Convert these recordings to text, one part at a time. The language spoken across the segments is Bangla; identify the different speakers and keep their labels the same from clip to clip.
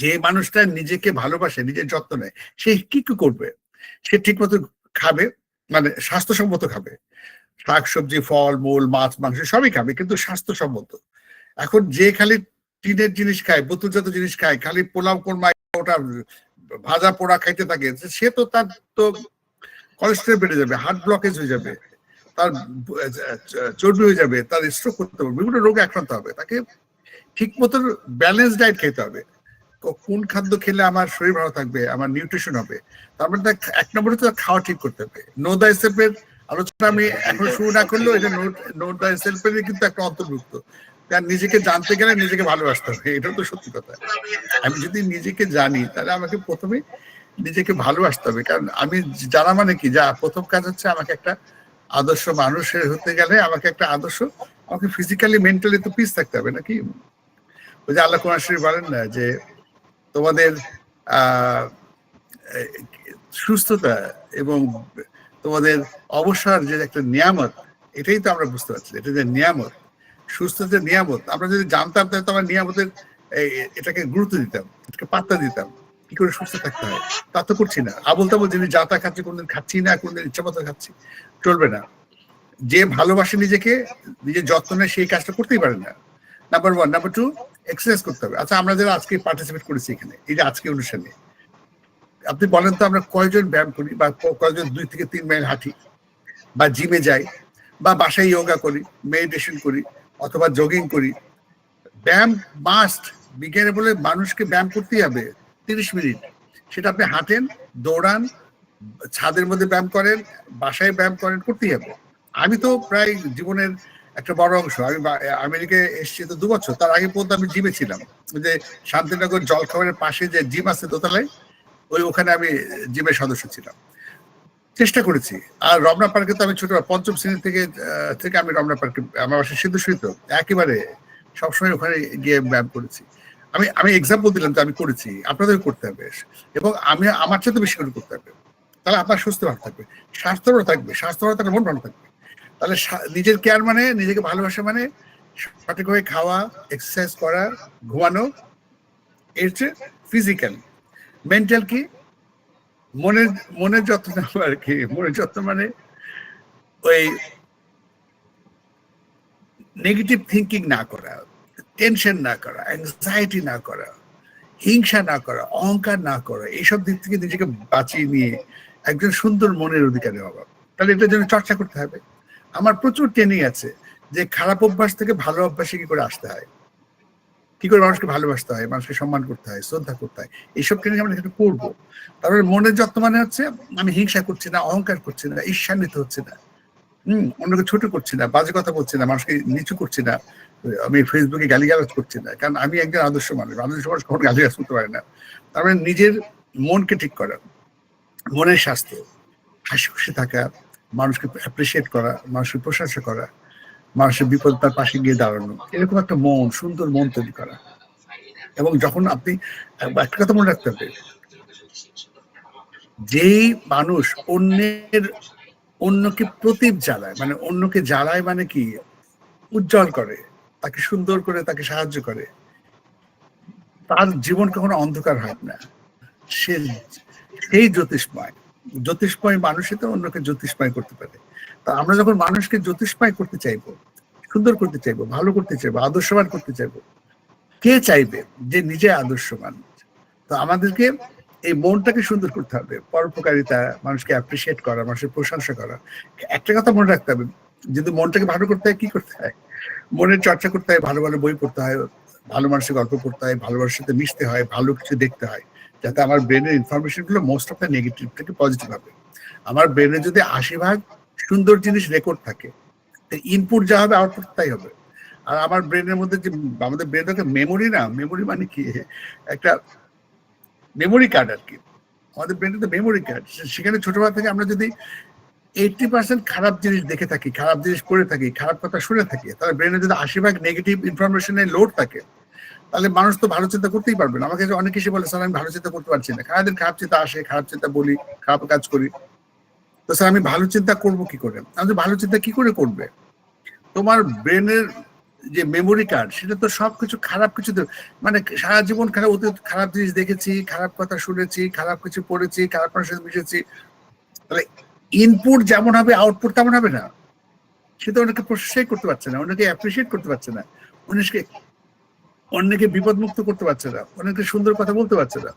Speaker 1: যে মানুষটা নিজেকে ভালোবাসে, নিজের যত্ন নেয়, সে কি কি করবে? সে ঠিক মতো খাবে মানে স্বাস্থ্যসম্মত খাবে। শাক, সবজি, ফল, মূল, মাছ, মাংস সবই খাবে, কিন্তু স্বাস্থ্যসম্মত। এখন যে খালি টিনের জিনিস খায়, বোতলজাত জিনিস খায়, খালি পোলাও, কোরমা, ওটা ভাজা পোড়া খাইতে থাকে, সে তো তার তো কোলেস্ট্রল বেড়ে যাবে হার্ট ব্লকেজ হয়ে যাবে, তার চর্বি হয়ে যাবে, তার স্ট্রোক করতে হবে, বিভিন্ন রোগে আক্রান্ত হবে, তাকে ঠিক মতন ব্যালেন্স ডায়েট খেতে হবে। কোন খাদ্য খেলে আমার শরীর ভালো থাকবে আমার নিউট্রিশন হবে? তারপরে তার এক নম্বরে তো খাওয়া ঠিক করতে হবে। নো দা সেলফের আলোচনা আমি এখন শুরু না করলেও এটা নোট দা সেলফের কিন্তু একটা অন্তর্ভুক্ত। কারণ নিজেকে জানতে গেলে নিজেকে ভালোবাসতে হবে এটা তো সত্যি কথা। আমি যদি নিজেকে জানি তাহলে আমাকে প্রথমে নিজেকে ভালোবাসতে হবে। কারণ আমি জানা মানে কি? যা প্রথম কাজ হচ্ছে আমাকে একটা আদর্শ মানুষের হতে গেলে আমাকে একটা আদর্শ আমাকে ফিজিক্যালি মেন্টালি তো পিস থাকতে হবে নাকি? ওই যে আল্লাহ কুমার শরীফ বলেন না যে তোমাদের সুস্থতা এবং তোমাদের অবসর যে একটা নিয়ামত, এটাই তো আমরা বুঝতে পারছি, এটা যে নিয়ামত, সুস্থতার নিয়ামত। আমরা যদি জানতাম, তাহলে তো আমরা নিয়ামতের এটাকে গুরুত্ব দিতাম, এটাকে পাত্তা দিতাম, কি করে সুস্থ থাকতে হয়? তা তো করছি না। আবল তাবল জিনিস যা তা খাচ্ছি, কোনদিন খাচ্ছি না, কোনদিন ইচ্ছা মতো খাচ্ছি। চলবে না। যে ভালোবাসে নিজেকে, নিজের যত্ন নেয়, সেই কাজটা করতেই পারে না। Number one number two exercise করতে হবে। আচ্ছা আমরা যারা আজকে পার্টিসিপেট করেছি এখানে, এই যে আজকে অনুষ্ঠানে আপনি বলেন তো আমরা কয়জন ব্যায়াম করি বা কয়জন দুই থেকে তিন মাইল হাঁটি বা জিমে যাই বা বাসায় যোগা করি মেডিটেশন করি অথবা জগিং করি। ব্যায়াম মাস্ট বিজ্ঞানে বলে মানুষকে ব্যায়াম করতেই হবে, তিরিশ মিনিট। সেটা আপনি হাঁটেন, দৌড়ান, ছাদের মধ্যে ব্যায়াম করেন, বাসায় ব্যায়াম করেন, করতেই হবে। আমি তো প্রায় জীবনের একটা বড় অংশ। আমি আমেরিকায় এসেছি তো দু বছর। তার আগে পর্যন্ত আমি জিমে ছিলাম। যে শান্তিনগর জলখাবারের পাশে যে জিম আছে দোতলায়, ওই ওখানে আমি জিমের সদস্য ছিলাম। চেষ্টা করেছি। আর রমনা পার্কে তো আমি ছোট, পঞ্চম শ্রেণি থেকে থেকে আমি রমনা পার্কে, আমার বাসা সিদ্ধ সহিত একেবারে সবসময় ওখানে গিয়ে ব্যায়াম করেছি। আমি আমি এক্সাম্পল দিলাম যে আমি করেছি। আপনাদের করতে হবে। এবং আমি, আমার চেয়ে বেশি করে করতে হবে। তাহলে আপনার সুস্থ ভালো থাকবে। স্বাস্থ্য ভালো থাকবে। স্বাস্থ্য ভালো থাকলে মন ভালো থাকবে। তাহলে নিজের কেয়ার মানে নিজেকে ভালোবাসা মানে সঠিকভাবে খাওয়া এক্সারসাইজ করা, ঘুমানো। এর চেয়ে ফিজিক্যাল মেন্টাল কি? মনের মনের যত্ন আর কি। মনের যত্ন মানে ওই নেগেটিভ থিঙ্কিং না করা টেনশন না করা অ্যাংজাইটি না করা, হিংসা না করা, অহংকার না করা, এইসব দিক থেকে নিজেকে বাঁচিয়ে নিয়ে একজন সুন্দর মনের অধিকারী হওয়া। তাহলে এটার জন্য চর্চা করতে হবে। আমার প্রচুর ট্রেনিং আছে যে খারাপ অভ্যাস থেকে ভালো অভ্যাসে কি করে আসতে হয়? কি করে মানুষকে ভালোবাসতে হয়, মানুষকে সম্মান করতে হয়, শ্রদ্ধা করতে হয়? এইসব ট্রেনিং আমরা এখানে করব। তারপরে মনের যত্ন মানে হচ্ছে আমি হিংসা করছি না, অহংকার করছি না, ঈর্ষান্বিত হচ্ছে না। হম, অন্যকে ছোট করছি না, বাজে কথা বলছি না, মানুষকে নিচু করছি না। আমি ফেসবুকে গালিগালাজ করছি না, কারণ আমি একজন আদর্শ মানুষ আদর্শ মানুষ কখনো গালিগালাজ করতে পারে না। তারপরে নিজের মনকে ঠিক করা, মনের স্বাস্থ্য, হাসি খুশি থাকা মানুষকে অ্যাপ্রিসিয়েট করা, মানুষের প্রশংসা করা, মানুষের বিপদ তার পাশে গিয়ে দাঁড়ানো। এরকম একটা মন, সুন্দর মন তৈরি করা। এবং যখন আপনি একটা কথা মনে রাখতে হবে, যেই মানুষ অন্যের, অন্যকে প্রতীপ জ্বালায় মানে অন্যকে জ্বালায় মানে কি? উজ্জ্বল করে, তাকে সুন্দর করে, তাকে সাহায্য করে, তার জীবন কখনো অন্ধকার হয় না। সে, সেই জ্যোতিষময়। জ্যোতিষময় মানুষই তো অন্যকে জ্যোতিষময় করতে পারে। তা আমরা যখন মানুষকে জ্যোতিষময় করতে চাইব, সুন্দর করতে চাইব, ভালো করতে চাইব, আদর্শবান করতে চাইব, কে চাইবে যে নিজে আদর্শবান? তো আমাদেরকে এই মনটাকে সুন্দর করতে হবে, পরোপকারিতা, মানুষকে অ্যাপ্রিসিয়েট করা, মানুষের প্রশংসা করা। একটা কথা মনে রাখতে হবে, যদি মনটাকে ভালো করতে হয়, কি করতে হয়? মনের চর্চা করতে হয়, ভালো ভালো বই পড়তে হয়, ভালো মানুষের গল্প করতে হয়, ভালো মানুষের সাথে মিশতে হয়, ভালো কিছু দেখতে হয়। যাতে আমার ব্রেনের ইনফরমেশনগুলো মোস্ট অফ দ্য নেগেটিভ থেকে পজিটিভ হবে। আমার ব্রেনে যদি আশি ভাগ সুন্দর জিনিস রেকর্ড থাকে ইনপুট যা হবে আউটপুট তাই হবে। আর আমার ব্রেনের মধ্যে যে, আমাদের ব্রেনটাকে মেমোরি না মেমোরি মানে কি? একটা মেমোরি কার্ড আর কি। আমাদের ব্রেনটা তো মেমোরি কার্ড সেখানে ছোটবেলা থেকে আমরা যদি এইটটি পার্সেন্ট খারাপ জিনিস দেখে থাকি, খারাপ জিনিস করে থাকি, খারাপ কথা শুনে থাকি, তাহলে ব্রেনে যদি আশি ভাগ নেগেটিভ ইনফরমেশনের লোড থাকে তাহলে মানুষ তো ভালো চিন্তা করতেই পারবে না। আমাকে অনেক কিছু বলে, স্যার, আমি ভালো চিন্তা করতে পারছি না। সারাদিন খারাপ চিন্তা আসে, খারাপ চিন্তা বলি, খারাপ কাজ করি। তো স্যার, আমি ভালো চিন্তা করব কি করে? আমি ভালো চিন্তা কি করে করবে? তোমার ব্রেনের যে মেমোরি কার্ড সেটা তো সবকিছু খারাপ কিছু মানে সারা জীবন খারাপ অতীত খারাপ জিনিস দেখেছি, খারাপ কথা শুনেছি, খারাপ কিছু পড়েছি, খারাপ মানুষের সাথে মিশেছি। তাহলে ইনপুট যেমন হবে আউটপুট তেমন হবে না। সে তো অনেকে প্রশংসাই করতে পারছে না, অনেকে অ্যাপ্রিসিয়েট করতে পারছে না। অনেকে অন্যকে বিপদমুক্ত করতে পারছে না অনেকে সুন্দর কথা বলতে পারছে না,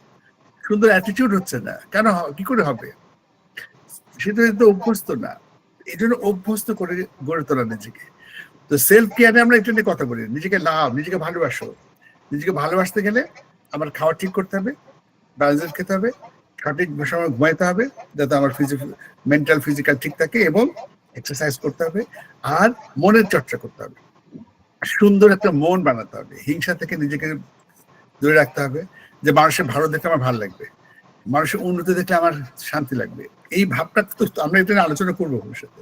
Speaker 1: সুন্দর অ্যাটিটিউড হচ্ছে না, কেন কি করে হবে? সেটা তো অভ্যস্ত না এই জন্য অভ্যস্ত করে গড়ে তোলা নিজেকে। তো সেলফ কেয়ারে আমরা এটা নিয়ে কথা বলি, নিজেকে লাভ, নিজেকে ভালোবাসো। নিজেকে ভালোবাসতে গেলে আমার খাওয়া ঠিক করতে হবে ব্যালেন্স খেতে হবে, সঠিক সময় ঘুমাইতে হবে, যাতে আমার মেন্টাল ফিজিক্যাল ঠিক থাকে এবং এক্সারসাইজ করতে হবে, আর মনের চর্চা করতে হবে। সুন্দর একটা মন বানাতে হবে। হিংসা থেকে নিজেকে দূরে রাখতে হবে যে মানুষের ভালো দেখলে আমার ভালো লাগবে। মানুষের উন্নতি দেখলে আমার শান্তি লাগবে। এই ভাবটা তো আমরা এটা আলোচনা করব ভবিষ্যতে।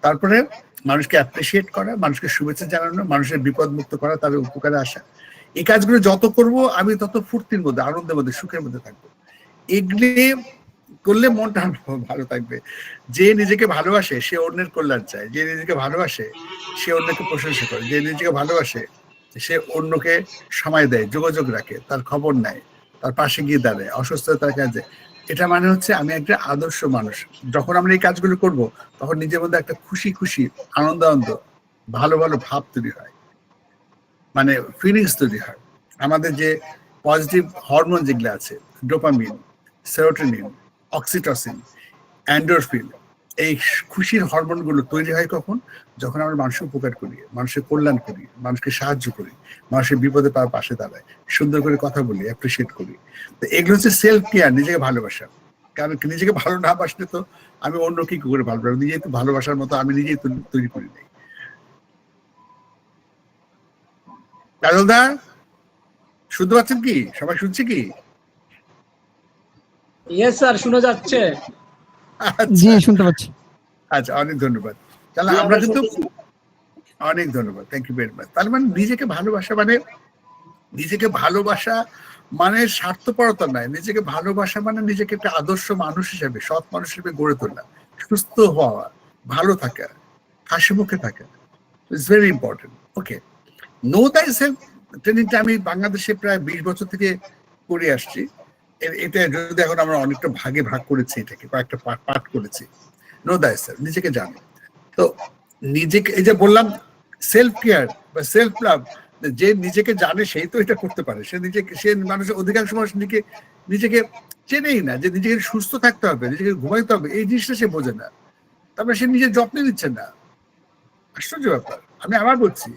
Speaker 1: তারপরে মানুষকে অ্যাপ্রিসিয়েট করা, মানুষকে শুভেচ্ছা জানানো, মানুষের বিপদ মুক্ত করা তাদের উপকারে আসা। এই কাজগুলো যত করব, আমি তত ফুর্তির মধ্যে, আনন্দের মধ্যে, সুখের মধ্যে থাকব। এগুলি করলে মনটা ভালো থাকবে। যে নিজেকে ভালোবাসে, সে অন্যের কল্যাণ চায়। যে নিজেকে ভালোবাসে, সে অন্যকে প্রশংসা করে। যে নিজেকে ভালোবাসে, সে অন্যকে সময় দেয়, যোগাযোগ রাখে, তার খবর নেয়, তার পাশে গিয়ে দাঁড়ায় অসুস্থ তার কাজে। এটা মানে হচ্ছে আমি একটা আদর্শ মানুষ। যখন আমরা এই কাজগুলো করব, তখন নিজের মধ্যে একটা খুশি খুশি আনন্দ আনন্দ ভালো ভালো ভাব তৈরি হয়। মানে ফিলিংস তৈরি হয়। আমাদের যে পজিটিভ হরমোন যেগুলো আছে ডোপামিন সেরোটোনিন অক্সিটসিন অ্যান্ডোরফিন এই খুশির হরমোনগুলো তৈরি হয় কখন? যখন আমরা মানুষের উপকার করি, মানুষের কল্যাণ করি, মানুষকে সাহায্য করি, মানুষের বিপদে পাওয়ার পাশে দাঁড়ায়, সুন্দর করে কথা বলি অ্যাপ্রিসিয়েট করি। তো এগুলো হচ্ছে সেলফ কেয়ার নিজেকে ভালোবাসা। কারণ নিজেকে ভালো না বাসলে তো আমি অন্য কি করে ভালোবাসবো? নিজেই তো ভালোবাসার মতো আমি নিজেই তৈরি করি নাই। কাজলদা শুনতে পাচ্ছেন কি? সবাই শুনছে কি?
Speaker 2: ইয়েস স্যার শোনা যাচ্ছে।
Speaker 3: জি
Speaker 1: আচ্ছা
Speaker 3: শুনতে পাচ্ছি।
Speaker 1: আচ্ছা অনেক ধন্যবাদ। তাহলে আমরা কিন্তু অনেক ধন্যবাদ থ্যাংক ইউ ভেরি মাচ তার মানে নিজেকে ভালোবাসা মানে নিজেকে ভালোবাসা মানে স্বার্থপরতা নয় নিজেকে ভালোবাসা মানে নিজেকে একটা আদর্শ মানুষ হিসেবে সৎ মানুষ হিসেবে গড়ে তোলা সুস্থ হওয়া ভালো থাকা হাসি মুখে থাকা। It's very important okay know thy self ট্রেনিংটা আমি বাংলাদেশে প্রায় বিশ বছর থেকে করে আসছি। এটা যদি এখন আমরা অনেকটা ভাগে ভাগ করেছি এটাকে, কয়েকটা পাঠ পাঠ করেছি। নো দাই সেলফ নিজেকে জানো। তো নিজেকে, এই যে বললাম সেলফ কেয়ার বা সেলফ লাভ যে নিজেকে জানে সেই তো এটা করতে পারে। সে নিজেকে, সে মানুষের অধিকাংশ মানুষ নিজেকে নিজেকে চেনেই না যে নিজেকে সুস্থ থাকতে হবে, নিজেকে ঘুমাইতে হবে, এই জিনিসটা সে বোঝে না। তারপরে সে নিজের যত্ন নিচ্ছে না। আশ্চর্য ব্যাপার। আমি আবার বলছি,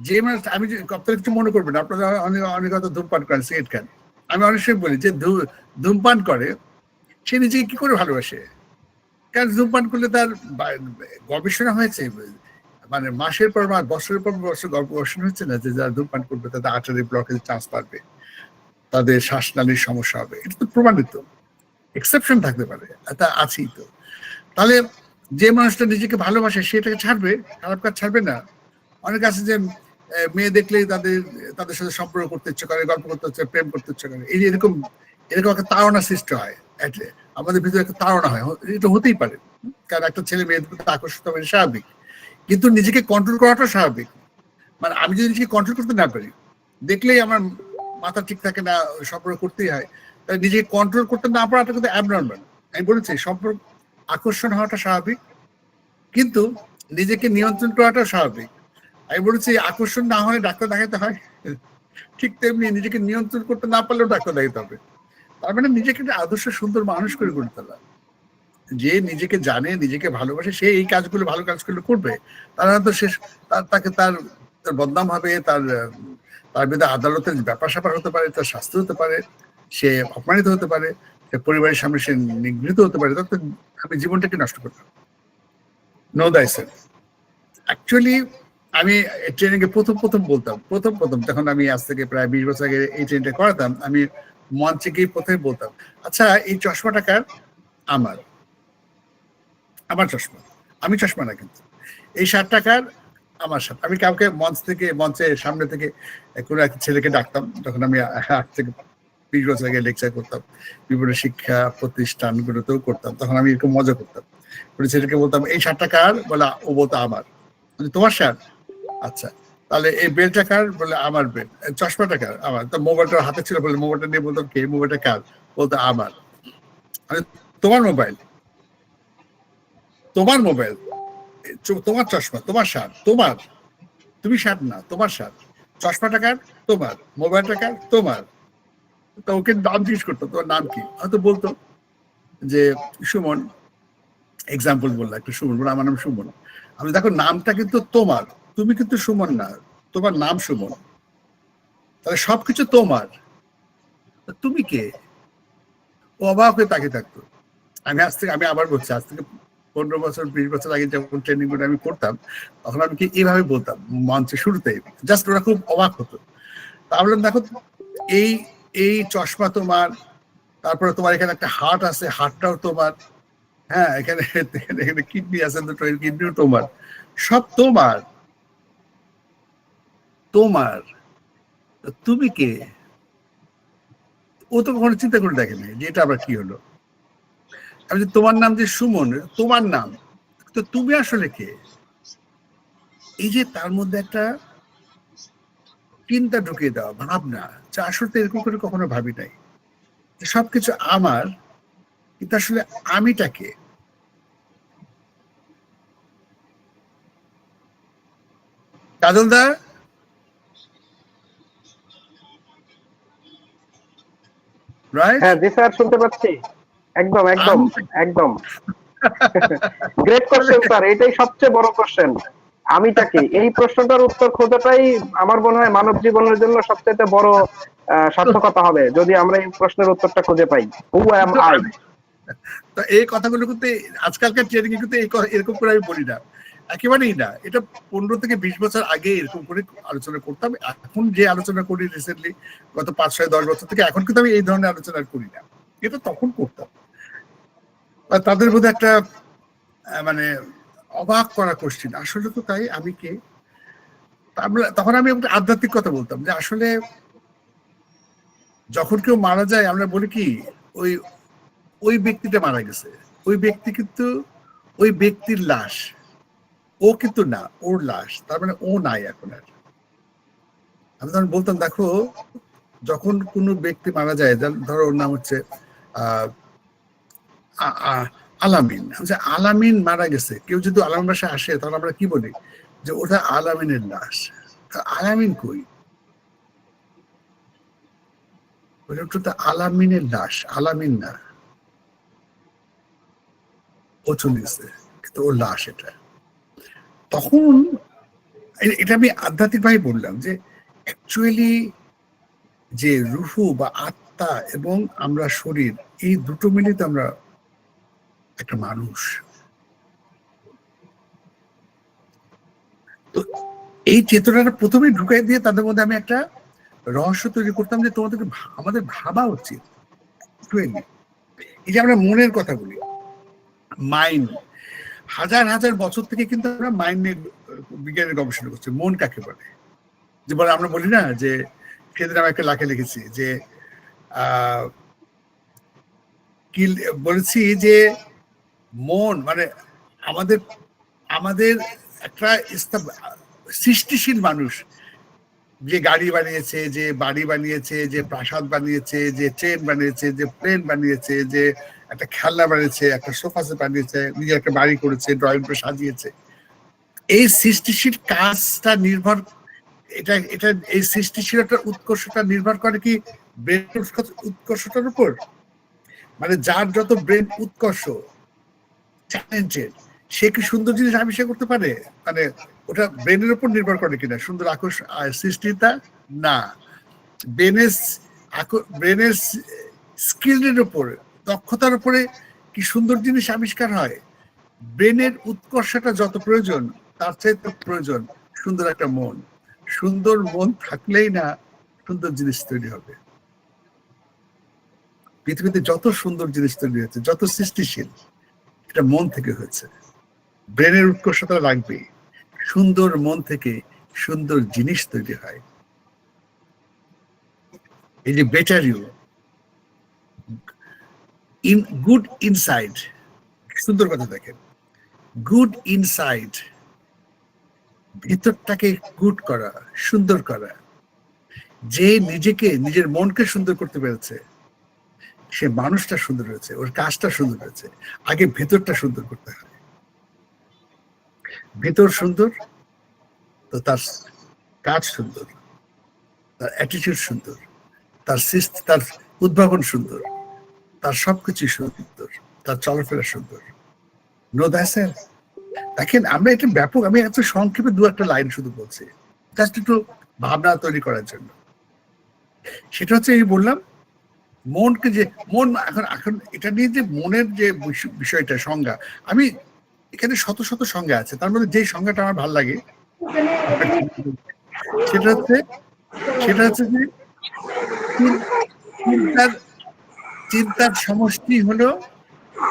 Speaker 1: যে মানুষ, আমি আপনারা কিছু মনে করবেন আপনারা অনেক অনেক হয়তো ধূমপান করেন, সিগারেট খান। আমি অনেক সময় বলি যে ধূমপান করে, সে নিজেকে কি করে ভালোবাসে? কারণ ধূমপান করলে তার গবেষণা হয়েছে মানে মাসের পর মাস, বছরের পর বছর গবেষণা হচ্ছে না যে যারা ধূমপান করবে তাদের আর্টারি ব্লকের চান্স বাড়বে, তাদের শ্বাসনালীর সমস্যা হবে। এটা তো প্রমাণিত এক্সেপশন থাকতে পারে তা আছেই তো। তাহলে যে মানুষটা নিজেকে ভালোবাসে সেটাকে ছাড়বে, খারাপ কাজ ছাড়বে না। অনেক আছে যে মেয়ে দেখলেই তাদের তাদের সাথে সম্পর্ক করতে ইচ্ছে করে, গল্প করতে ইচ্ছে প্রেম করতে ইচ্ছে করে। এই এরকম এরকম একটা তাড়না সৃষ্টি হয় আমাদের ভিতরে একটা তাড়না হয়। এটা হতেই পারে। কারণ একটা ছেলে মেয়েদের প্রতি আকর্ষিত হবে স্বাভাবিক। কিন্তু নিজেকে কন্ট্রোল করাটা স্বাভাবিক। মানে আমি যদি নিজেকে কন্ট্রোল করতে না পারি, দেখলেই আমার মাথা ঠিক থাকে না, সম্পর্ক করতেই হয়। তাই নিজেকে কন্ট্রোল করতে না পারাটা কিন্তু অ্যাবনর্মাল আমি বলেছি, সম্পর্ক আকর্ষণ হওয়াটা স্বাভাবিক। কিন্তু নিজেকে নিয়ন্ত্রণ করাটা স্বাভাবিক। আমি বলেছি, আকর্ষণ না হলে ডাক্তার দেখাতে হয়। ঠিক তেমনি নিজেকে নিয়ন্ত্রণ করতে না পারলেও ডাক্তার দেখাতে হবে। তার মানে নিজেকে একটা আদর্শ, সুন্দর মানুষ করে গড়ে তোলা। যে নিজেকে জানে, নিজেকে ভালোবাসে, সে এই কাজগুলো, ভালো কাজগুলো করবে, তারা তো সে তাকে তার তার বদনাম হবে, তার তার বিরুদ্ধে আদালতের ব্যাপার স্যাপার হতে পারে, তার শাস্তি হতে পারে, সে অপমানিত হতে পারে পরিবারের সামনে সে নিগৃহীত হতে পারে তখন আমি জীবনটাকে নষ্ট করতাম নো দাই সেলফ অ্যাকচুয়ালি আমি ট্রেনিং এ প্রথম প্রথম বলতাম, প্রথম প্রথম তখন আমি আজ থেকে প্রায় বিশ বছর আগে এই ট্রেনটা করাতাম, আমি মঞ্চে গিয়ে প্রথমে বলতাম আচ্ছা এই চশমা টাকার আমার। আমার চশমা। আমি চশমা না কিন্তু। এই ষাট টাকার আমার সাথে আমি কাউকে মঞ্চ থেকে মঞ্চে সামনে থেকে কোনো এক ছেলেকে ডাকতাম তখন আমি আট থেকে বিশ বছর আগে লেকচার করতাম, বিভিন্ন শিক্ষা প্রতিষ্ঠানগুলোতেও করতাম, তখন আমি এরকম মজা করতাম। ছেলেকে বলতাম, এই ষাট টাকার বলে, ও বলতো আমার। তোমার শার্ট? আচ্ছা তাহলে এই বেলটা কার? বলে আমার বেল। চশমাটা কার? আমার। তো মোবাইলটা হাতে ছিল বলে মোবাইলটা নিয়ে বলতাম, কে? মোবাইলটা কার? বলতো, আমার। তোমার মোবাইল? তোমার মোবাইল? তোমার চশমা, তোমার শার্ট, তোমার। তুমি শার্ট না, তোমার শার্ট। চশমাটা কার? তোমার। মোবাইলটা কার? তোমার। তো ওকে নাম জিজ্ঞেস করতো, তোমার নাম কি? হয়তো বলতো যে, সুমন। এক্সাম্পল বললাম, একটু সুমন, বলে আমার নাম সুমন। আমি, দেখো, নামটা কিন্তু তোমার। তুমি কিন্তু সুমন না, তোমার নাম সুমন। তাহলে সবকিছু তোমার। তুমি কে? ও অবাক হয়ে তাকিয়ে থাকতো। আমি আজ থেকে আমি আবার বলছি, আজ থেকে পনেরো বছর, বিশ বছর আগে যখন ট্রেনিং করে আমি করতাম, তখন আমি কি এইভাবে বলতাম, মঞ্চে শুরুতেই। জাস্ট ওরা খুব অবাক হতো। তা বললাম, দেখো, এই এই চশমা তোমার, তারপরে তোমার এখানে একটা হার্ট আছে হার্টটাও তোমার। হ্যাঁ এখানে এখানে কিডনি আছে, দুটো কিডনিও তোমার। সব তোমার। তোমার, তুমি কে? ও তো কখনো চিন্তা করে দেখেনি যে এটা আবার কি হলো। আমি তোমার নাম যে সুমন, তোমার নাম, তো তুমি আসলে কে? এই যে তার মধ্যে একটা চিন্তা ঢুকিয়ে দেওয়া, ভাবনা, যা আসলে এরকম করে কখনো ভাবি নাই। সবকিছু আমার, কিন্তু আসলে আমিটাকে দা? রাইট
Speaker 2: হ্যাঁ জি স্যার শুনতে পাচ্ছি। একদম একদম একদম। গ্রেট কোশ্চেন স্যার এটাই সবচেয়ে বড় কোশ্চেন আমিটাকে এই প্রশ্নটার উত্তর খোঁজাটাই আমার মনে হয় মানব জীবনের জন্য সবচেয়ে বড় আহ, সার্থকতা হবে যদি আমরা এই প্রশ্নের উত্তরটা খুঁজে পাই। হু অ্যাম আই
Speaker 1: তো এই কথাগুলো কিন্তু আজকালকার ট্রেনিং কিন্তু এরকম করে আমি বলি না। একেবারেই না। এটা পনেরো থেকে বিশ বছর আগে এরকম করে আলোচনা করতাম। এখন যে আলোচনা করি রিসেন্টলি গত পাঁচ, ছয়, দশ বছর থেকে, এখন কিন্তু আমি এই ধরনের আলোচনা করি না। এটা তখন করতাম। তাদের মধ্যে একটা মানে অবাক করা কোশ্চিন আসলে তো তাই, আমি কে? তখন আমি আধ্যাত্মিক কথা বলতাম যে আসলে যখন কেউ মারা যায়, আমরা বলি কি, ওই ওই ব্যক্তিটা মারা গেছে। ওই ব্যক্তি কিন্তু ওই ব্যক্তির লাশ। ও কিন্তু না, ওর লাশ, তার মানে ও নাই এখন আর। আমি তখন বলতাম, দেখো, যখন কোনো ব্যক্তি মারা যায় ধরো ওর নাম হচ্ছে আলামিন। আলামিন মারা গেছে। কেউ যদি আলামিন বাসায় আসে তখন আমরা কি বলি? যে ওটা আলামিনের লাশ। আলামিন কই? ওটা আলামিনের লাশ, আলামিন না। ও চলে গেছে, কিন্তু ওর লাশ এটা। তখন এটা আমি আধ্যাত্মিক ভাবে বললাম যে অ্যাকচুয়ালি যে রুহু বা আত্মা এবং আমরা শরীর, এই দুটো মিলে তো আমরা একটা মানুষ। তো এই চেতনাটা প্রথমে ঢুকাই দিয়ে তাদের মধ্যে আমি একটা রহস্য তৈরি করতাম যে তোমাদেরকে আমাদের ভাবা উচিত। এই যে আমরা মনের কথা বলি মাইন্ড হাজার হাজার বছর থেকে কিন্তু আমরা মাইন্ড বিজ্ঞানের গবেষণা করছি, মন কাকে বলে? যে বলে আমরা বলি না যে সেদিন আমি একটা লাখে লিখেছি যে কি বলেছি যে মন মানে আমাদের আমাদের একটা সৃষ্টিশীল মানুষ যে গাড়ি বানিয়েছে, যে বাড়ি বানিয়েছে, যে প্রাসাদ বানিয়েছে, যে ট্রেন বানিয়েছে, যে প্লেন বানিয়েছে, যে একটা খেলনা বানিয়েছে একটা সোফা সেট বানিয়েছে নিজে একটা বাড়ি করেছে ড্রয়িং করে সাজিয়েছে। এই সৃষ্টিশীল কাজটা নির্ভর এটা এটা এই সৃষ্টিশীলতার উৎকর্ষটা নির্ভর করে কি ব্রেন উৎকর্ষটার উপর? মানে যার যত ব্রেন উৎকর্ষ ট্যালেন্টেড সে কি সুন্দর জিনিস আবিষ্কার করতে পারে? মানে ওটা ব্রেনের উপর নির্ভর করে কিনা? সুন্দর আকর্ষ আহ, সৃষ্টিটা? না। ব্রেনের ব্রেনের স্কিলের উপর দক্ষতার উপরে কি সুন্দর জিনিস আবিষ্কার হয়? ব্রেনের উৎকর্ষটা যত প্রয়োজন, তার চাইতে প্রয়োজন সুন্দর একটা মন। সুন্দর মন থাকলেই না সুন্দর জিনিস তৈরি হবে। পৃথিবীতে যত সুন্দর জিনিস তৈরি হয়েছে, যত সৃষ্টিশীল এটা মন থেকে হয়েছে। ব্রেনের উৎকর্ষতা লাগবেই। সুন্দর মন থেকে সুন্দর জিনিস তৈরি হয়। এই যে better you in, good inside. সুন্দর কথা দেখেন। Good inside. ভিতরটাকে গুড করা, সুন্দর করা। যে নিজেকে, নিজের মনকে সুন্দর করতে পেরেছে, সে মানুষটা সুন্দর হয়েছে, ওর কাজটা সুন্দর হয়েছে। আগে ভেতরটা সুন্দর করতে হবে ভেতর সুন্দর, তো তার কাজ সুন্দর, তার অ্যাটিটিউড সুন্দর, তার তার উদ্ভাবন সুন্দর। তার সবকিছু সুন্দর, তার চলাফেরা সুন্দর। নো দ্যাসের দেখেন, আমরা এটা ব্যাপক, আমি এত সংক্ষেপে দু একটা লাইন শুধু বলছি। জাস্ট একটু ভাবনা তৈরি করার জন্য। সেটা হচ্ছে এই বললাম, মনকে যে, মন এখন এখন এটা নিয়ে যে মনের যে বিষয়টা, সংজ্ঞা, আমি এখানে শত শত সংজ্ঞা আছে, তার মধ্যে যে সংজ্ঞাটা আমার ভালো লাগে, সেটা হচ্ছে সেটা হচ্ছে যে চিন- চিন্তার চিন্তার সমষ্টি হলো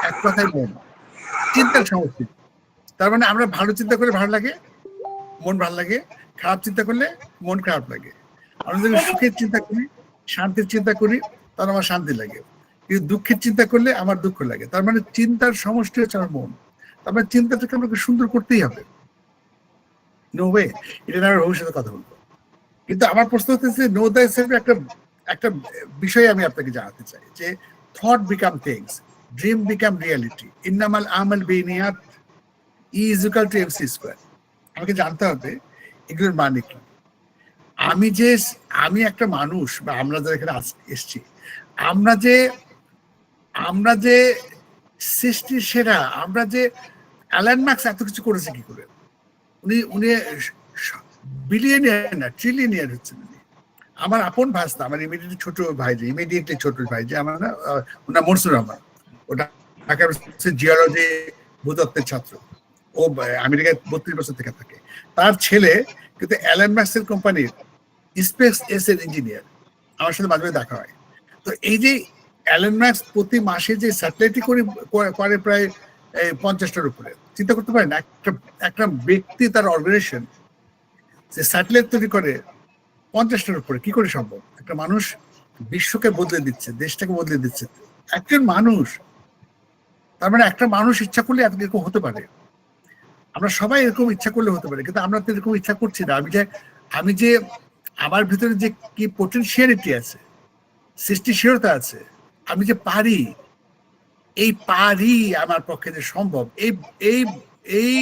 Speaker 1: এক কথায় মন। চিন্তার সমষ্টি। তার মানে আমরা ভালো চিন্তা করে ভালো লাগে, মন ভালো লাগে। খারাপ চিন্তা করলে মন খারাপ লাগে। আমরা যদি সুখের চিন্তা করি, শান্তির চিন্তা করি, তাহলে আমার শান্তি লাগে। কিন্তু দুঃখের চিন্তা করলে আমার দুঃখ লাগে। তার মানে চিন্তার সমষ্টি হচ্ছে আমার মন। তার মানে চিন্তাটাকে আমাকে সুন্দর করতেই হবে। নো ওয়ে এটা নিয়ে আমরা ভবিষ্যতে কথা বলব। কিন্তু আমার প্রশ্ন হচ্ছে নো দ্য একটা একটা বিষয় আমি আপনাকে জানাতে চাই যে thought become things dream become reality ইন্নামাল আমাল বেনিয়াত is equal to M C square আমাকে জানতে হবে এগুলোর মানে কি? আমি যে, আমি একটা মানুষ বা আমরা যারা এখানে এসছি, আমরা যে আমরা যে সৃষ্টির সেরা, আমরা যে অ্যালান মার্কস এত কিছু করেছে কি করে? উনি উনি বিলিয়নিয়ার না ট্রিলিয়নিয়ার হচ্ছেন। আমার আপন ভাস্তা, আমার ইমিডিয়েটলি ছোট ভাই যে ইমিডিয়েটলি ছোট ভাই যে, আমার না ওনার মনসুর রহমান। ওটা ঢাকা জিওলজি ভূতত্ত্বের ছাত্র। ও আমেরিকায় বত্রিশ বছর থেকে থাকে। তার ছেলে কিন্তু অ্যালান ম্যাক্সের কোম্পানির স্পেস এস এর ইঞ্জিনিয়ার আমার সাথে মাঝে দেখা হয়। তো এই যে অ্যালান ম্যাক্স প্রতি মাসে যে স্যাটেলাইটই করে করে প্রায় পঞ্চাশটার উপরে, চিন্তা করতে পারেন, একটা একটা ব্যক্তি তার অর্গানাইজেশন যে স্যাটেলাইট তৈরি করে পঞ্চাশটার উপরে। কি করে সম্ভব? একটা মানুষ বিশ্বকে বদলে দিচ্ছে, দেশটাকে বদলে দিচ্ছে। একজন মানুষ, তার মানে একটা মানুষ ইচ্ছা করলে এত এরকম হতে পারে। আমরা সবাই এরকম ইচ্ছা করলে হতে পারে, কিন্তু আমরা তো এরকম ইচ্ছা করছি না। আমি যে আমি যে, আমার ভিতরে যে কি পোটেনশিয়ালিটি আছে, সৃষ্টিশীলতা আছে, আমি যে পারি, এই পারি আমার পক্ষে যে সম্ভব, এই এই এই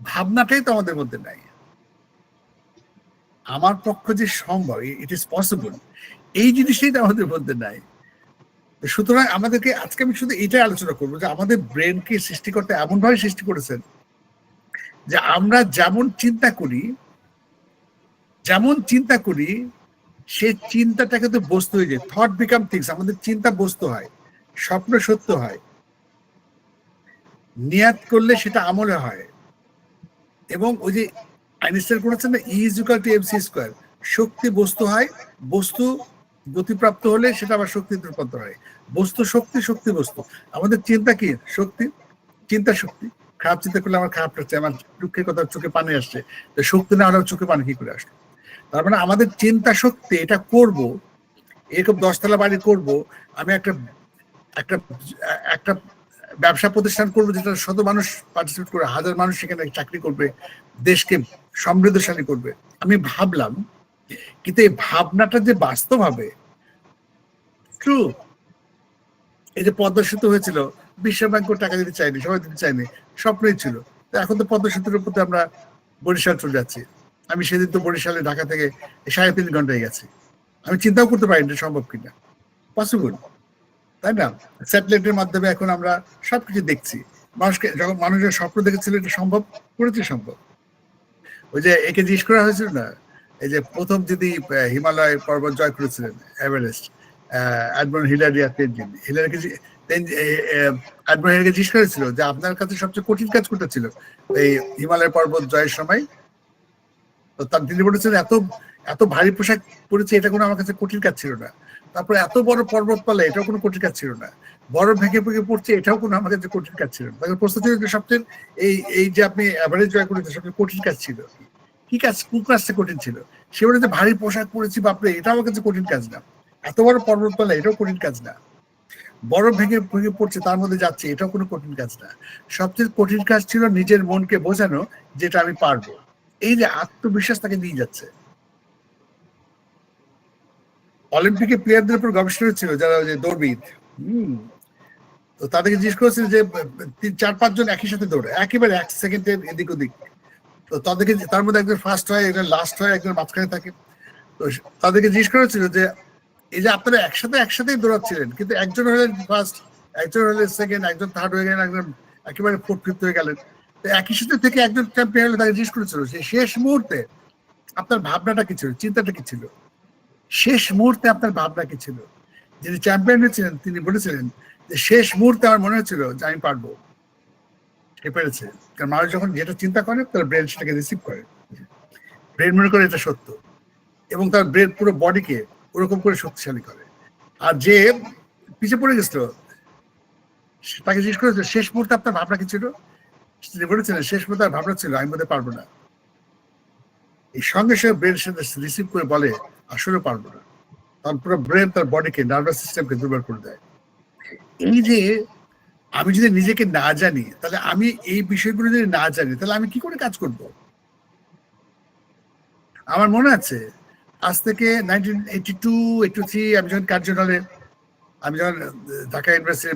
Speaker 1: ভাবনাটাই তো আমাদের মধ্যে নাই। আমার পক্ষ যে সম্ভব ইট ইজ পসিবল এই জিনিসটাই তো আমাদের মধ্যে নাই। সুতরাং আমাদেরকে আজকে আমি শুধু এটাই আলোচনা করব যে আমাদের ব্রেনকে সৃষ্টি করতে এমন ভাবে সৃষ্টি করেছেন যে আমরা যেমন চিন্তা করি, যেমন চিন্তা করি, সে চিন্তাটা কিন্তু বস্তু হয়ে যায়। থট বিকাম থিংস আমাদের চিন্তা বস্তু হয়, স্বপ্ন সত্য হয়। নিয়াত করলে সেটা আমলে হয়। এবং ওই যে আইনস্টাইন করেছেন না is equal to M C square শক্তি বস্তু হয়, বস্তু গতিপ্রাপ্ত হলে সেটা আবার শক্তিতে রূপান্তর হয়। বস্তু শক্তি শক্তি বস্তু। আমাদের চিন্তা কি? শক্তি? চিন্তা শক্তি। খারাপ চিন্তা করলে আমার খারাপ লাগছে আমার দুঃখের কথা চোখে পানি আসছে। তো শক্তি না হলে চোখে পানি কি করে আসলো তার মানে আমাদের চিন্তা শক্তি এটা করব, এরকম দশতলা বাড়ি করব, আমি একটা একটা একটা ব্যবসা প্রতিষ্ঠান করব, যেটা শত মানুষ পার্টিসিপেট করে হাজার মানুষ সেখানে চাকরি করবে, দেশকে সমৃদ্ধশালী করবে। আমি ভাবলাম কিন্তু এই ভাবনাটা যে বাস্তব হবে ট্রু এই যে পদ্মা সেতু হয়েছিল বিশ্ব ব্যাংক টাকা দিতে চাইনি সবাই দিতে চাইনি স্বপ্নই ছিল। এখন তো পদ্মা সেতুর উপর আমরা বরিশাল চলে যাচ্ছি। আমি সেদিন তো বরিশালে, ঢাকা থেকে সাড়ে তিন ঘন্টায় গেছি। আমি চিন্তাও করতে পারি এটা সম্ভব কিনা। পসিবল তাই না? স্যাটেলাইটের মাধ্যমে এখন আমরা সবকিছু দেখছি। মানুষকে যখন মানুষের স্বপ্ন দেখেছিল এটা সম্ভব, করেছে সম্ভব। ওই যে একে জিজ্ঞেস করা হয়েছিল না? এই যে প্রথম যদি হিমালয় পর্বত জয় করেছিলেন, এভারেস্ট তেনজিন হিলারিকে হিলারিকে জিজ্ঞেস করেছিল যে আপনার কাছে সবচেয়ে কঠিন কাজ কোনটা ছিল? এই হিমালয় পর্বত জয়ের সময়? তো তার তিনি বলেছেন এত এত ভারী পোশাক পরেছে, এটা কোনো আমার কাছে কঠিন কাজ ছিল না। তারপরে এত বড় পর্বতমালা, এটাও কোনো কঠিন কাজ ছিল না। বরফ ভেঙে ভেঙে পড়ছে, এটাও কোনো আমার কাছে কঠিন কাজ ছিল না। যে সবচেয়ে এই এই যে আপনি অ্যাভারেজ জয় করেছেন, সবচেয়ে কঠিন কাজ ছিল কি? কাজ? কোন কাজটা কঠিন ছিল? সে বলে যে ভারী পোশাক পরেছি বাপরে এটা আমার কাছে কঠিন কাজ না। এত বড় পর্বতমালা, এটাও কঠিন কাজ না। বরফ ভেঙে ভেঙে পড়ছে, তার মধ্যে যাচ্ছে, এটাও কোনো কঠিন কাজ না। সবচেয়ে কঠিন কাজ ছিল নিজের মনকে বোঝানো, যেটা আমি পারব। এই যে আত্মবিশ্বাস তাকে নিয়ে যাচ্ছে। অলিম্পিকে প্লেয়ারদের উপর গবেষণা ছিল যারা ওই যে দৌড়বিদ। তো তাদেরকে জিজ্ঞেস করেছিল যে, তিন, চার, পাঁচজন একই সাথে দৌড়ে, একেবারে এক সেকেন্ডের এদিক ওদিক। তো তাদেরকে তার মধ্যে একজন ফার্স্ট হয়, একজন লাস্ট হয়, একজন মাঝখানে থাকে। তো তাদেরকে জিজ্ঞেস করেছিল যে, এই যে আপনারা একসাথে একসাথেই দৌড়াচ্ছিলেন, কিন্তু একজন হলেন ফার্স্ট একজন হলেন সেকেন্ড একজন থার্ড হয়ে গেলেন, একজন একেবারে ফোর্থ ফিফথ হয়ে গেলেন। তো একই সাথে থেকে একজন চ্যাম্পিয়ন হলে তাকে জিজ্ঞেস করেছিল যে, শেষ মুহূর্তে আপনার ভাবনাটা কি ছিল, চিন্তাটা কি ছিল? শেষ মুহূর্তে আপনার ভাবনা কি ছিল? যিনি চ্যাম্পিয়ন হয়েছিলেন তিনি বলেছিলেন যে শেষ মুহূর্তে আমার মনে হচ্ছিল যে আমি পারব। সে পেরেছে। কারণ মানুষ যখন যেটা চিন্তা করে, তার ব্রেন সেটাকে রিসিভ করে। ব্রেন মনে করে এটা সত্য। এবং তার ব্রেন পুরো বডিকে ওরকম করে শক্তিশালী করে। আর যে পিছিয়ে পড়ে গেছিল তাকে জিজ্ঞেস করেছিল, শেষ মুহূর্তে আপনার ভাবনা কি ছিল? তিনি বলেছিলেন, শেষ মুহূর্তে আর ভাবনা ছিল, আমি বোধহয় পারব না। এই সঙ্গে সঙ্গে ব্রেন সেটা রিসিভ করে বলে আসলে পারব না। তার পুরো ব্রেন তার বডিকে নার্ভাস সিস্টেমকে দুর্বল করে দেয়। এই যে আমি যদি নিজেকে না জানি, তাহলে আমি এই বিষয়গুলো যদি না জানি, তাহলে আমি কি করে কাজ করব? আমার মনে আছে, আজ থেকে nineteen eighty two eighty three আমি যখন কার্যকালে, আমি যখন ঢাকা ইউনিভার্সিটি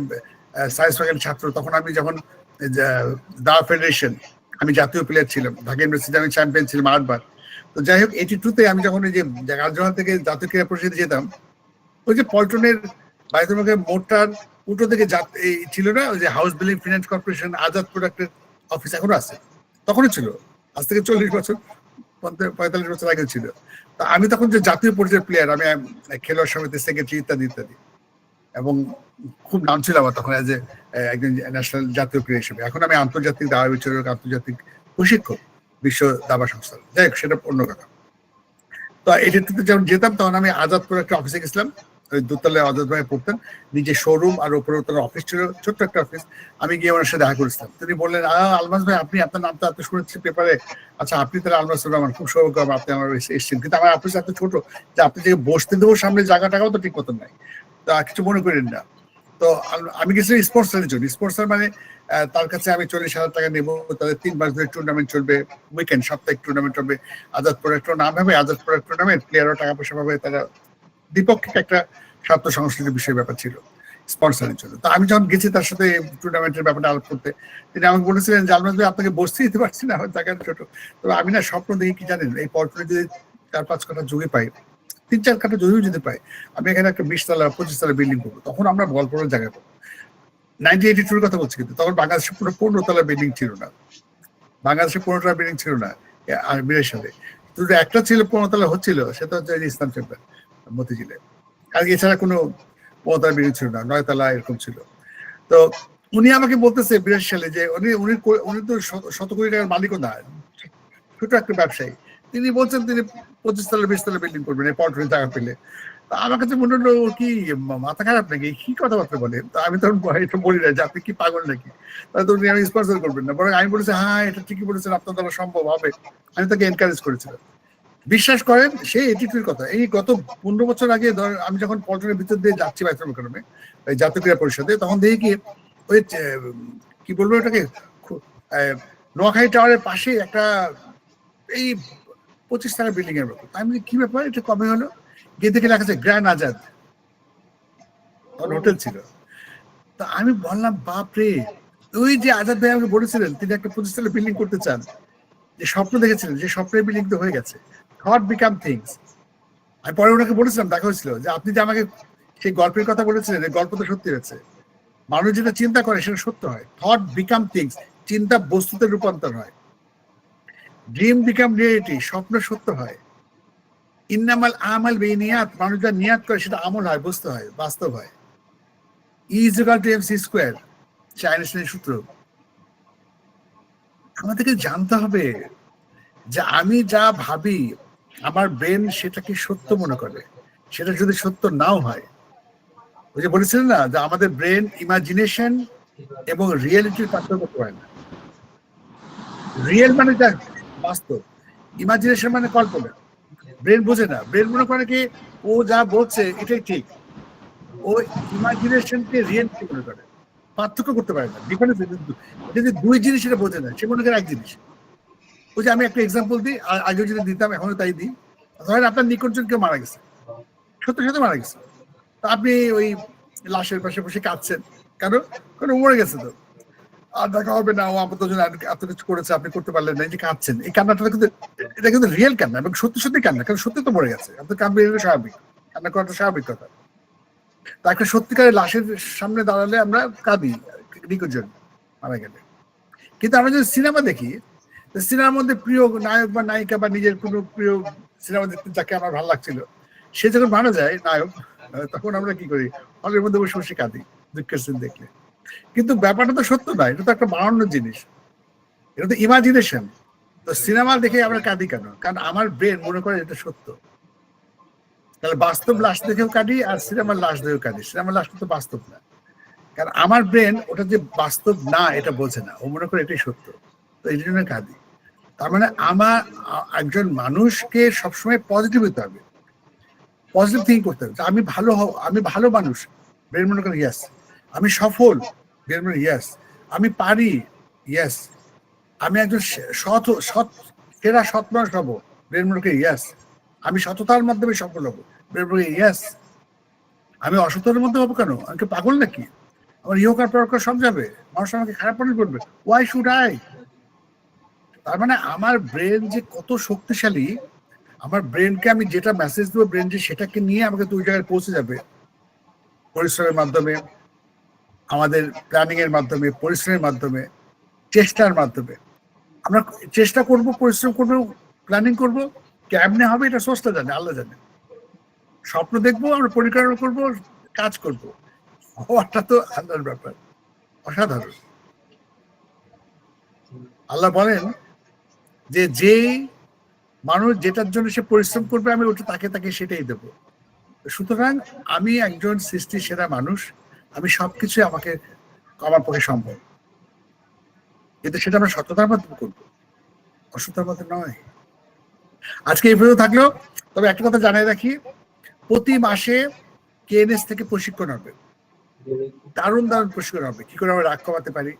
Speaker 1: সায়েন্স ছাত্র, তখন আমি যখন দা ফেডারেশন, আমি জাতীয় প্লেয়ার ছিলাম। ঢাকা ইউনিভার্সিটি আমি চ্যাম্পিয়ন ছিলাম আটবার। তো যাই হোক এইটি টুতে আমি যখন ওই যে কার্যকাল থেকে জাতীয় ক্রীড়া পরিষদে যেতাম, ওই যে পল্টনের বাইতুলকে মোটর উল্টো থেকে এই ছিল না, ওই যে house building finance corporation Azad প্রোডাক্টের অফিস এখনও আছে। তখনই ছিল, আজ থেকে চল্লিশ বছর পঁয়তাল্লিশ বছর আগে ছিল। তা আমি তখন যে জাতীয় পর্যায়ের প্লেয়ার আমি খেলোয়াড় সমিতির সেক্রেটারি ইত্যাদি ইত্যাদি। এবং খুব নাম ছিল আমার তখন এজ একজন ন্যাশনাল জাতীয় ক্রীড়া হিসেবে। এখন আমি আন্তর্জাতিক দাবা বিচারক আন্তর্জাতিক প্রশিক্ষক। বিশ্ব দাবা সংস্থা। যাই হোক, সেটা অন্য কথা। তো এটাতে যখন যেতাম, তখন আমি আজাদপুর একটা অফিসে গেছিলাম। ওই দোতলায় আজাদ ভাই পড়তেন। নিজে শোরুম আর উপরে তার অফিস ছিল, ছোট্ট একটা অফিস আমি গিয়ে ওনার সাথে দেখা করেছিলাম। তিনি বললেন আলমাস ভাই, আপনি আপনার নামটা এত শুনেছি পেপারে আচ্ছা আপনি তাহলে আলমাস আমার খুব সৌভাগ্য, আপনি আমার এসেছেন। কিন্তু আমার অফিস এত ছোট যে আপনি যে বসতে দেবো, সামনে জায়গাটাও তো ঠিক মতন নাই। তা কিছু মনে করেন না। তো আমি গেছিলাম স্পোর্টসের জন্য। স্পোর্টসের মানে তার কাছে আমি চল্লিশ হাজার টাকা নেব তাদের তিন মাস ধরে টুর্নামেন্ট চলবে উইকেন্ড সাপ্তাহিক টুর্নামেন্ট হবে আজাদপুর একটা নাম হবে আজাদপুর একটা টুর্নামেন্ট প্লেয়ারও টাকা পয়সা পাবে, তারা দ্বিপক্ষিক একটা স্বার্থ সংশ্লিষ্ট বিষয়ের ব্যাপার ছিল স্পন্সরের জন্য। তো আমি যখন গেছি তার সাথে টুর্নামেন্টের ব্যাপারটা আলাপ করতে, তিনি আমাকে বলেছিলেন যে ভাই, আপনাকে বসতে দিতে পারছি না, আমার জায়গা ছোট। তবে আমি না স্বপ্ন দেখি কি জানেন, এই পর্টনে যদি চার পাঁচ কটা যুগে পাই তিন চার কাঠা জমিও যদি পাই, আমি এখানে একটা বিশ তলা পঁচিশ তলা বিল্ডিং করব, তখন আমরা গল্পের জায়গা পাবো নাইনটি এইটি টুর কথা বলছি কিন্তু, তখন বাংলাদেশে পুরো পনেরো তলা বিল্ডিং ছিল না। বাংলাদেশে পনেরো তলা বিল্ডিং ছিল না আরবিরের সাথে। শুধু একটা ছিল পনেরো তলা হচ্ছিল, সেটা হচ্ছে ইসলাম চেম্বার মতিঝিলে। আর এছাড়া কোনো পনেরো তলা বিল্ডিং ছিল না নয় তলা এরকম ছিল। তো উনি আমাকে বলতেছে বিরাশি সালে যে, উনি উনি উনি তো শত কোটি টাকার মালিকও না ছোট একটা ব্যবসায়ী। তিনি বলছেন তিনি পঁচিশ তলা বিশ তলা বিল্ডিং করবেন, এই পল্টনে টাকা পেলে। আমার কাছে মনে হলো কি মাথা খারাপ নাকি? কি কথাবার্তা বলে? তো আমি তখন এটা বলি না যে আপনি কি পাগল নাকি? তাহলে তো উনি আমি স্পন্সর করবেন না। বরং আমি বলেছি হ্যাঁ এটা ঠিকই বলেছেন, আপনার দ্বারা সম্ভব হবে। আমি তাকে এনকারেজ করেছিলাম। বিশ্বাস করেন সেই এটিটিউড কথা। এই গত পনেরো বছর আগে ধর, আমি যখন পল্টনের ভিতর দিয়ে যাচ্ছি ওই জাতীয় ক্রীড়া পরিষদে, তখন দেখি কি, ওই কি বলব ওটাকে নোয়াখালী টাওয়ারের পাশে একটা, এই পঁচিশ টাকা বিল্ডিং এর মতো। আমি কি ব্যাপার? এটা কমে হলো? গিয়ে দেখে লেখা আছে, গ্র্যান্ড আজাদ। হোটেল ছিল। তা আমি বললাম, বাপ রে, ওই যে আজাদ ভাই আমাকে বলেছিলেন, তিনি একটা পঁচিশ তলা বিল্ডিং করতে চান। যে স্বপ্ন দেখেছিলেন, যে স্বপ্নের বিল্ডিং তো হয়ে গেছে। থট বিকাম থিংস আমি পরে ওনাকে বলেছিলাম, দেখা হয়েছিল যে আপনি যে আমাকে সেই গল্পের কথা বলেছিলেন গল্প তো সত্যি হয়েছে। মানুষ যেটা চিন্তা করে, সেটা সত্য হয়। থট বিকাম থিংস চিন্তা বস্তুতে রূপান্তর হয়। ড্রিম বিকাম রিয়েলিটি স্বপ্ন সত্য হয়। ইন্নামাল আমাল বেনিয়াত, মানুষ যা নিয়াত করে সেটা আমল হয়, বস্তু হয়, বাস্তব হয়। Is equal to M C square Chinese সূত্র। আমাদেরকে জানতে হবে যে আমি যা ভাবি, আমার ব্রেন সেটাকে সত্য মনে করে। সেটা যদি সত্য নাও হয়, ওই যে বলেছিলেন না, যে আমাদের ব্রেন ইমাজিনেশন এবং রিয়েলিটির পার্থক্য করে না। রিয়েল মানে যা বাস্তব। ইমাজিনেশন মানে কল্পনা। ব্রেন বোঝে না। ব্রেন মনে করে কি ও যা বলছে, এটাই ঠিক। ও ইমাজিনেশনকে রিয়েলিটি মনে করে। পার্থক্য করতে পারে না। ডিফারেন্স যদি দুই জিনিস এটা বোঝে না। সে মনে করে এক জিনিস। ওই যে আমি একটা এক্সাম্পল দিই আগে যদি দিতাম এখনও তাই দিই। ধরেন আপনার নিকটজন কেউ মারা গেছে। সত্য সত্যি মারা গেছে। তা আপনি ওই লাশের পাশে বসে কাঁদছেন। কেন? কারণ মরে গেছে তো? আর দেখা হবে না এত কিছু করেছে, আপনি করতে পারলেন না, এই যে কাঁদছেন। এই কান্নাটা কিন্তু এটা কিন্তু রিয়েল কান্না, এবং সত্যি সত্যি কান্না, কারণ সত্যি তো মরে গেছে। স্বাভাবিক। কান্না করাটা স্বাভাবিক কথা। সত্যিকারের লাশের সামনে দাঁড়ালে আমরা কাঁদি নিকটজন মারা গেলে। কিন্তু আমরা যদি সিনেমা দেখি সিনেমার মধ্যে প্রিয় নায়ক বা নায়িকা বা নিজের কোনো প্রিয় সিনেমা দেখতে যাকে আমার ভালো লাগছিল, সে যখন মারা যায়, নায়ক তখন আমরা কি করি? হলের মধ্যে বসে বসে কাঁদি, দুঃখের সিন দেখলে। কিন্তু ব্যাপারটা তো সত্য নয়, এটা তো একটা বানানোর জিনিস। এটা তো ইমাজিনেশন তো সিনেমা দেখে আমরা কাঁদি কেন? কারণ আমার ব্রেন মনে করে এটা সত্য। তাহলে বাস্তব লাশ দেখেও কাঁদি আর সিনেমার লাশ দেখেও কাঁদি। সিনেমার লাশ তো বাস্তব না। কারণ আমার ব্রেন ওটা যে বাস্তব না, এটা বোঝে না। ও মনে করে এটাই সত্য। তো এই জন্য কাঁদি। তার মানে আমার একজন মানুষকে সবসময় পজিটিভ হতে হবে। পজিটিভ থিঙ্ক করতে হবে। আমি ভালো হব আমি ভালো মানুষ। ব্রেন মনে করে ইয়াস আমি সফল। ইয়াস আমি পারি ইয়াস আমি একজন সৎ সৎ সেরা সৎ মানুষ হব। ব্রেন করে ইয়াস আমি সততার মাধ্যমে সফল হব। ব্রেন মনে ইয়াস আমি অসততার মধ্যে হব কেন? আমি কি পাগল নাকি? আমার ইহকার পরকার সব যাবে। মানুষ আমাকে খারাপ মনে করবে। ওয়াই শুড আই তার মানে আমার ব্রেন যে কত শক্তিশালী, আমার ব্রেনকে আমি যেটা মেসেজ দেবো ব্রেন যে সেটাকে নিয়ে আমাকে দুই জায়গায় পৌঁছে যাবে। পরিশ্রমের মাধ্যমে আমাদের প্ল্যানিং এর মাধ্যমে, পরিশ্রমের মাধ্যমে, চেষ্টার মাধ্যমে। আমরা চেষ্টা করব, পরিশ্রম করব, প্ল্যানিং করব। কেমনে হবে এটা সোর্সটা জানে, আল্লাহ জানে। স্বপ্ন দেখব, আমরা পরিকল্পনা করব, কাজ করব। হওয়াটা তো আল্লাহর ব্যাপার, অসাধারণ। আল্লাহ বলেন যে যে মানুষ যেটার জন্য সে পরিশ্রম করবে, আমি ওটা তাকে তাকে সেটাই দেবো। সুতরাং আমি একজন সৃষ্টি সেরা মানুষ আমি সবকিছু আমাকে আমার পক্ষে সম্ভব। কিন্তু সেটা আমরা সততার মাধ্যমে করব। অসততার মাধ্যমে নয়। আজকে এই পর্যন্ত থাকলেও তবে একটা কথা জানাই রাখি, প্রতি মাসে কেএনএস থেকে প্রশিক্ষণ হবে। দারুণ দারুণ প্রশিক্ষণ হবে। কি করে আমরা রাগ কমাতে পারি?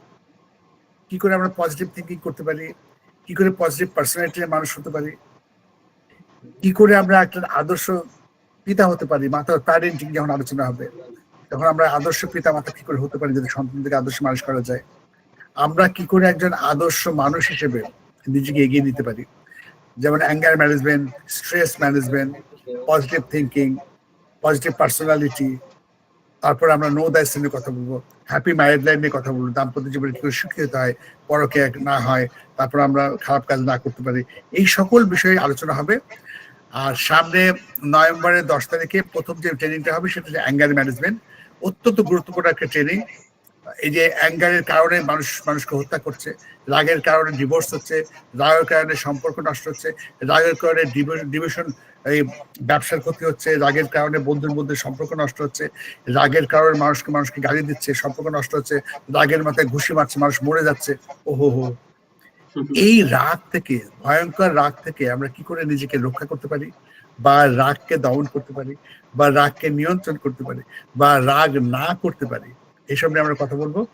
Speaker 1: কি করে আমরা পজিটিভ থিঙ্কিং করতে পারি? কি করে পজিটিভ পার্সোনালিটির মানুষ হতে পারি? কি করে আমরা একটা আদর্শ পিতা হতে পারি? মাতার প্যারেন্টিং যখন আলোচনা হবে। তখন আমরা আদর্শ পিতা মাতা কি করে হতে পারি যদি সন্তানদেরকে আদর্শ মানুষ করা যায়? আমরা কি করে একজন আদর্শ মানুষ হিসেবে নিজেকে এগিয়ে নিতে পারি? যেমন anger management stress management positive thinking positive personality তারপর আমরা নো দায়িত্ব নিয়ে কথা বলব হ্যাপি ম্যারিড লাইফ নিয়ে কথা বলব, দাম্পত্য জীবনে কি করে সুখী হতে হয়, পরকে না হয়, তারপর আমরা খারাপ কাজ না করতে পারি, এই সকল বিষয়ে আলোচনা হবে। আর সামনে নভেম্বরের দশ তারিখে প্রথম যে ট্রেনিংটা হবে সেটা হচ্ছে অ্যাঙ্গার ম্যানেজমেন্ট অত্যন্ত গুরুত্বপূর্ণ একটা ট্রেনিং এই যে অ্যাঙ্গারের কারণে মানুষ মানুষকে হত্যা করছে রাগের কারণে ডিভোর্স হচ্ছে রাগের কারণে সম্পর্ক নষ্ট হচ্ছে রাগের কারণে ডিভিশন এই ব্যবসার ক্ষতি হচ্ছে রাগের কারণে বন্ধুর মধ্যে সম্পর্ক নষ্ট হচ্ছে রাগের কারণে মানুষকে মানুষকে গালি দিচ্ছে সম্পর্ক নষ্ট হচ্ছে রাগের মাথায় ঘুষি মারছে মানুষ মরে যাচ্ছে ওহো হো। এই রাগ থেকে ভয়ঙ্কর রাগ থেকে আমরা কি করে নিজেকে রক্ষা করতে পারি? বা রাগকে দমন করতে পারি, বা রাগকে নিয়ন্ত্রণ করতে পারি, বা রাগ না করতে পারি, এসব নিয়ে আমরা কথা বলব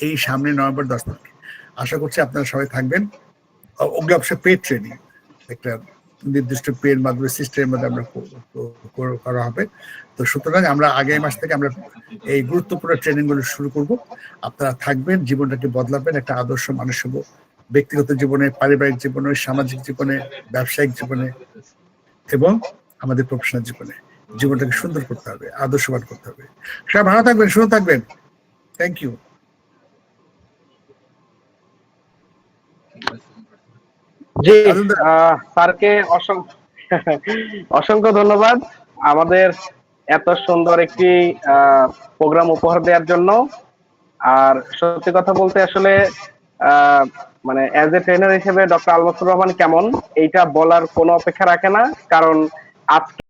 Speaker 1: এই সামনে নভেম্বর দশ তারিখে। আশা করছি আপনারা সবাই থাকবেন। ওগুলো অবশ্য পেড ট্রেনিং একটা নির্দিষ্ট পেয়ের মাধ্যমে সিস্টেমের মাধ্যমে আমরা কর- হবে। তো সুতরাং আমরা আগামী মাস থেকে আমরা এই গুরুত্বপূর্ণ ট্রেনিংগুলো শুরু করব। আপনারা থাকবেন, জীবনটাকে বদলাবেন, একটা আদর্শ মানুষ হব। ব্যক্তিগত জীবনে, পারিবারিক জীবনে, সামাজিক জীবনে, ব্যবসায়িক জীবনে এবং আমাদের প্রফেশনাল জীবনে। জীবনটাকে সুন্দর করতে হবে আদর্শবান করতে হবে। সবাই ভালো থাকবেন সুন্দর থাকবেন। থ্যাংক ইউ
Speaker 2: জি স্যারকে অসংখ্য অসংখ্য ধন্যবাদ আমাদের এত সুন্দর একটি প্রোগ্রাম উপহার দেওয়ার জন্য। আর সত্যি কথা বলতে আসলে মানে অ্যাজ এ ট্রেনার হিসেবে ডক্টর আলমাসুর রহমান কেমন? এইটা বলার কোনো অপেক্ষা রাখে না, কারণ আজকে